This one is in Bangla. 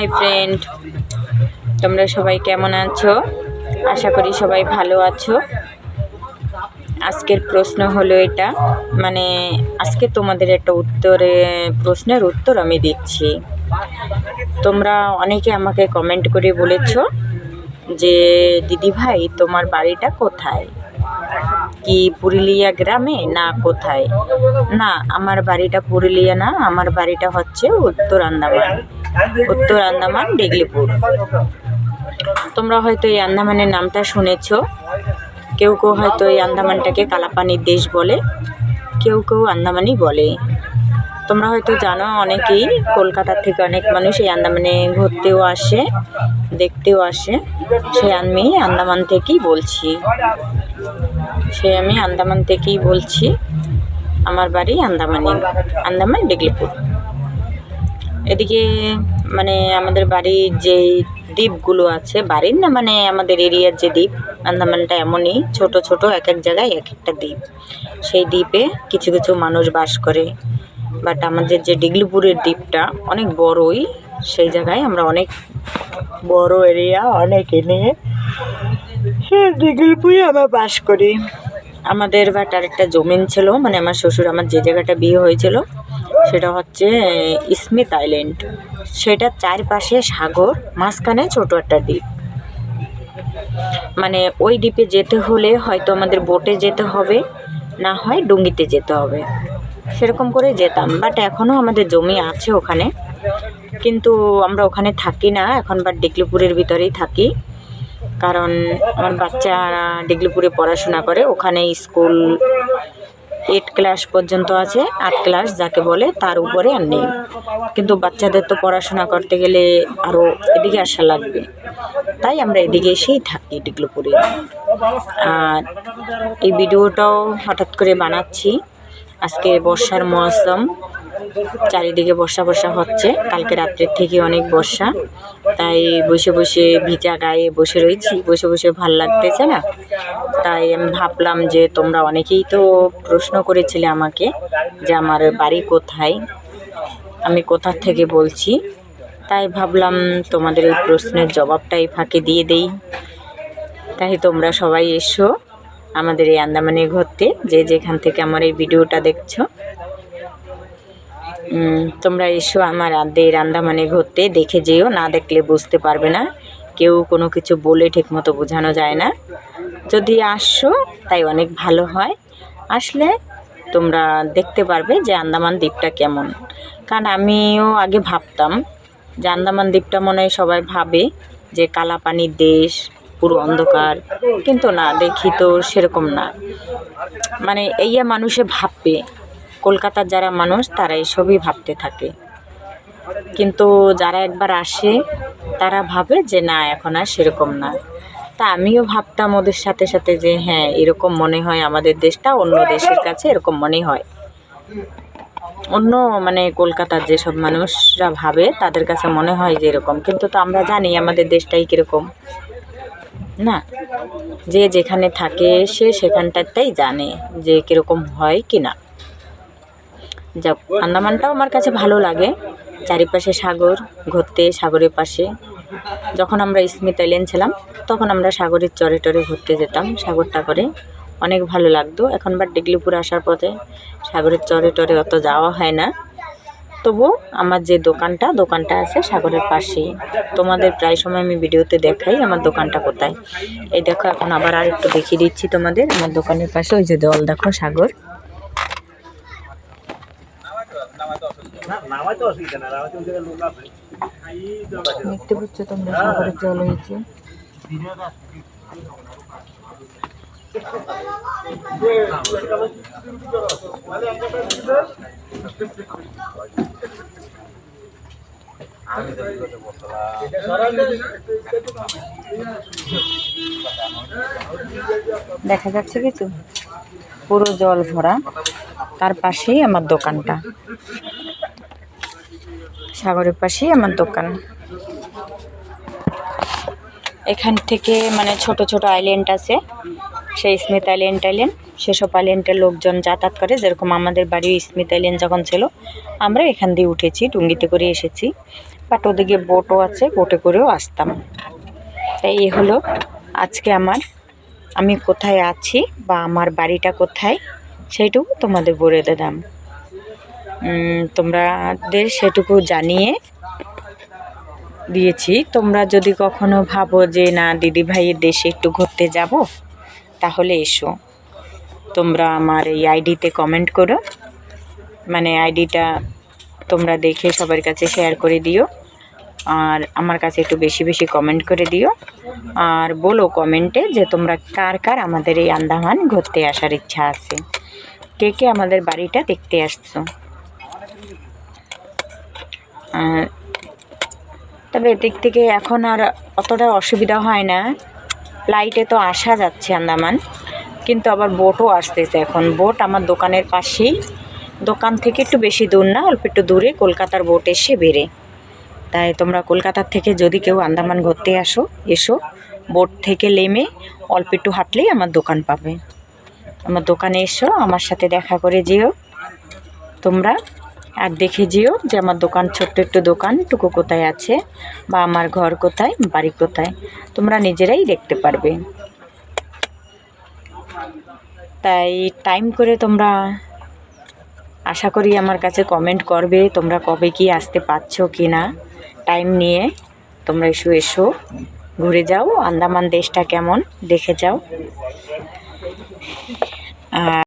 হাই ফ্রেন্ড তোমরা সবাই কেমন আছো? আশা করি সবাই ভালো আছো। আজকের প্রশ্ন হলো এটা মানে আজকে তোমাদের একটা উত্তরে, প্রশ্নের উত্তর আমি দিচ্ছি। তোমরা অনেকে আমাকে কমেন্ট করে বলেছ যে, দিদি ভাই, তোমার বাড়িটা কোথায়? কি পুরুলিয়া গ্রামে না কোথায়? না, আমার বাড়িটা পুরুলিয়া না, আমার বাড়িটা হচ্ছে উত্তর আন্দামান। উত্তর আন্দামান, ডিগলিপুর। তোমরা হয়তো এই আন্দামানের নামটা শুনেছো। কেউ কেউ হয়তো এই আন্দামানটাকে কালাপানির দেশ বলে, কেউ কেউ আন্দামানই বলে। তোমরা হয়তো জানো অনেকেই কলকাতার থেকে অনেক মানুষ এই আন্দামানে ঘুরতেও আসে, দেখতেও আসে। সে আমি আন্দামান থেকেই বলছি। সে আমি আন্দামান থেকেই বলছি। আমার বাড়ি আন্দামানে, আন্দামান, ডিগলিপুর। এদিকে মানে আমাদের বাড়ির যে দ্বীপগুলো আছে, বাড়ির না মানে আমাদের এরিয়ার যে দ্বীপ, আন্দামানটা এমনই, ছোট ছোট, এক এক জায়গায় এক একটা দ্বীপ। সেই দ্বীপে কিছু কিছু মানুষ বাস করে। বাট আমাদের যে ডিগলিপুরের দ্বীপটা অনেক বড়ই, সেই জায়গায় আমরা অনেক বড় এরিয়া, অনেক নিয়ে সে ডিগলিপুরে আমরা বাস করি। আমাদের বাট আরেকটা জমিন ছিল মানে আমার শ্বশুর আমার যে জায়গাটা বিয়ে হয়েছিল সেটা হচ্ছে স্মিথ আইল্যান্ড। সেটা চারপাশে সাগর, মাঝখানে ছোট একটা দ্বীপ। মানে ওই দ্বীপে যেতে হলে হয়তো আমাদের বোটে যেতে হবে, না হয় ডুঙ্গিতে যেতে হবে। সেরকম করে যেতাম বাট এখনও আমাদের জমি আছে ওখানে। কিন্তু আমরা ওখানে থাকি না, এখন বা ডিগলিপুরের ভিতরেই থাকি। কারণ আমার বাচ্চারা ডিগলিপুরে পড়াশোনা করে, ওখানে স্কুল এইট ক্লাস পর্যন্ত আছে, আট ক্লাস যাকে বলে তার উপরে আর নেই। কিন্তু বাচ্চাদের তো পড়াশোনা করতে গেলে আরও এদিকে আসা লাগবে। তাই আমরা এদিকে এসেই থাকি ডিগলুপুরে। আর এই ভিডিওটাও হঠাৎ করে বানাচ্ছি। আজকে বর্ষার মৌসুম চারিদিকে বর্ষা বর্ষা হচ্ছে। কালকে রাত্রের থেকে অনেক বর্ষা। তাই বসে বসে ভিজা গায়ে বসে রয়েছি। বসে বসে ভালো লাগতেছে না। তাই আমি ভাবলাম যে তোমরা অনেকেই তো প্রশ্ন করেছিলে আমাকে যে আমার বাড়ি কোথায়। আমি কোথা থেকে বলছি। তাই ভাবলাম তোমাদের এই প্রশ্নের জবাবটাই ফাঁকে দিয়ে দেই। তাই তোমরা সবাই এসো আমাদের এই আন্দামানে ঘুরতে। যে যেখান থেকে আমার এই ভিডিওটা দেখছ। তোমরা এসো আমার আদের আন্দামানে ঘুরতে, দেখে যেও, না দেখলে বুঝতে পারবে না। কেউ কোনো কিছু বলে ঠিকমতো বোঝানো যায় না। যদি আসো, তাই অনেক ভালো হয়। আসলে তোমরা দেখতে পারবে যে আন্দামান দ্বীপটা কেমন। কারণ আমিও আগে ভাবতাম যে আন্দামান দ্বীপটা মনে হয় সবাই ভাবে যে কালাপানির দেশ, পুরো অন্ধকার। কিন্তু না, দেখি তো সেরকম না। মানে এইয়া মানুষে ভাববে কলকাতার যারা মানুষ তারা এসবই ভাবতে থাকে। কিন্তু যারা একবার আসে, তারা ভাবে যে, না, এখন আর সেরকম না। তা আমিও ভাবতাম ওদের সাথে সাথে যে হ্যাঁ এরকম মনে হয় আমাদের দেশটা, অন্য দেশের কাছে এরকম মনে হয়। অন্য মানে কলকাতার যেসব মানুষরা ভাবে, তাদের কাছে মনে হয় যে, এরকম। কিন্তু তো আমরা জানি আমাদের দেশটাই কীরকম। না, যে যেখানে থাকে, সে সেখানটাতেই জানে যে, কীরকম হয় কি না। যাক আন্দামানটাও আমার কাছে ভালো লাগে। চারিপাশে সাগর, ঘুরতে, সাগরের পাশে। যখন আমরা স্মিথ আইল্যান্ড ছিলাম, তখন আমরা সাগরের চরে টরে ঘুরতে যেতাম, সাগরটা করে। অনেক ভালো লাগতো। এখন বা ডিগলিপুর আসার পথে সাগরের চরে টরে অত যাওয়া হয় না। তবু আমার যে দোকানটা দোকানটা আছে সাগরের পাশেই। তোমাদের প্রায় সময় আমি ভিডিওতে দেখাই আমার দোকানটা কোথায়। এই দেখো, এখন আবার আর একটু দেখিয়ে দিচ্ছি তোমাদের। আমার দোকানের পাশে ওই যে জল দেখো সাগর। দেখতে পাচ্ছ তোমরা সাগরের জল হয়েছে। দেখা যাচ্ছে কিছু পুরো জল ভরা। তার পাশেই আমার দোকানটা। সাগরের পাশেই আমার দোকান। এখান থেকে মানে ছোট ছোট আইল্যান্ড আছে। সেই স্মিথ আইল্যান্ড আইল্যান্ড সেসব আইল্যান্ডের লোকজন যাতায়াত করে। যেরকম আমাদের বাড়ি স্মিথ আইল্যান্ড যখন ছিল, আমরা এখান দিয়ে উঠেছি, টুঙ্গিতে করে এসেছি। বাট ওদিকে বোটও আছে বোটে করেও আসতাম। তাই এই হলো আজকে আমার। আমি কোথায় আছি বা আমার বাড়িটা কোথায়? সেইটুকু তোমাদের বলে দিলাম। তোমাদের সেটুকু জানিয়ে দিয়েছি। তোমরা যদি কখনো ভাবো যে, না দিদি ভাইয়ের দেশে একটু ঘুরতে যাব, তাহলে এসো। তোমরা আমার এই আইডিতে কমেন্ট করো। মানে আইডিটা তোমরা দেখে সবার কাছে শেয়ার করে দিও। আর আমার কাছে একটু বেশি বেশি কমেন্ট করে দিও। আর বলো কমেন্টে যে, তোমরা কার কার আমাদের এই আন্দামান ঘুরতে আসার ইচ্ছা আছে। কে কে আমাদের বাড়িটা দেখতে আসছো আর তবে এদিক থেকে এখন আর অতটা অসুবিধা হয় না। ফ্লাইটে তো আসা যাচ্ছে আন্দামান, কিন্তু আবার বোটও আসতেছে এখন। বোট আমার দোকানের পাশেই। দোকান থেকে একটু বেশি দূর না, অল্প একটু দূরে কলকাতার বোট এসে বেড়ে। তাই তোমরা কলকাতার থেকে যদি কেউ আন্দামান ঘুরতে আসো, এসো। বোট থেকে নেমে অল্প একটু হাঁটলেই আমার দোকান পাবে। আমার দোকানে এসো, আমার সাথে দেখা করে যেও। তোমরা আর দেখে যেও যে আমার দোকান ছোট্ট একটু দোকান, টুকু কোথায় আছে বা আমার ঘর কোথায়, বাড়ি কোথায়। তোমরা নিজেরাই দেখতে পারবে। তাই টাইম করে তোমরা আশা করি আমার কাছে কমেন্ট করবে তোমরা কবে কি আসতে পারছ কি না টাইম নিয়ে তোমরা এসো এসো, ঘুরে যাও, আন্দামান দেশটা কেমন, দেখে যাও। আর